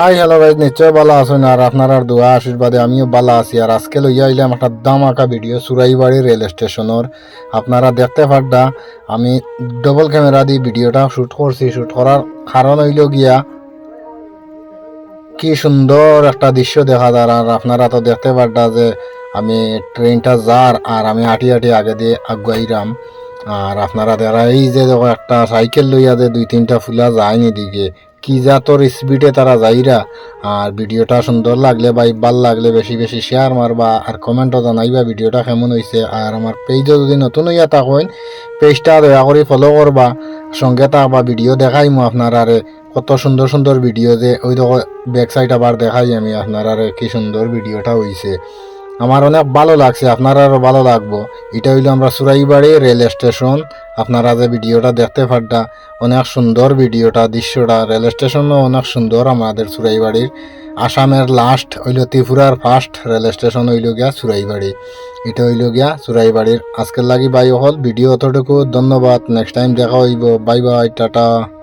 Hi hello guys নিশ্চয় ভালো আছেন আর আপনার আর দোয়া আশীর্বাদে আমিও ভালো আছি। আর আজকে লইয়া আইলাম একটা দামাকা ভিডিও সুরাইবাড়ি রেল স্টেশনের আপনারা দেখতে পারডা আমি ডবল ক্যামেরা দিয়ে ভিডিওটা শ্যুট করছি। শ্যুট করার কারণ হইল গিয়া, কি সুন্দর একটা দৃশ্য দেখা যায়। আর আপনারা তো দেখতে পারডা যে, আমি ট্রেনটা যার আর আমি হাঁটি হাঁটি আগে দিয়ে আগুয়াইরাম। আর আপনারা দেখা এই যে একটা সাইকেল লইয়া যে দুই তিনটা ফুলা যায় এদিকে কি যা তোর স্পিডে তারা যাইরা। আর ভিডিওটা সুন্দর লাগলে বা ভালো লাগলে বেশি বেশি শেয়ার মারবা, আর কমেন্টও জানাইবা ভিডিওটা কেমন হয়েছে আর আমার পেজও যদি নতুন হইয়া থাকেন পেজটা দয়া করে ফলো করবা। সঙ্গে থাকবা ভিডিও দেখাইমু আপনার আরে। কত সুন্দর সুন্দর ভিডিও যে ওই দেখো ব্যাক সাইড আবার দেখাই আমি আপনার আরে, কি সুন্দর ভিডিওটা হইছে। আমার অনেক ভালো লাগছে, আপনার আরও ভালো লাগবো। এটা হইল আমরা সুরাইবাড়ি রেল স্টেশন। আপনারা যে ভিডিওটা দেখতে পারটা, অনেক সুন্দর ভিডিওটা, দৃশ্যটা। রেল স্টেশনও অনেক সুন্দর আমাদের সুরাইবাড়ির। আসামের লাস্ট হইল ত্রিপুরার ফার্স্ট রেল স্টেশন হইল গিয়া সুরাইবাড়ি। এটা হইল গিয়া সুরাইবাড়ির। আজকের লাগি বাই হল ভিডিও অতটুকু ধন্যবাদ। নেক্সট টাইম দেখা হইব। Bye bye tata.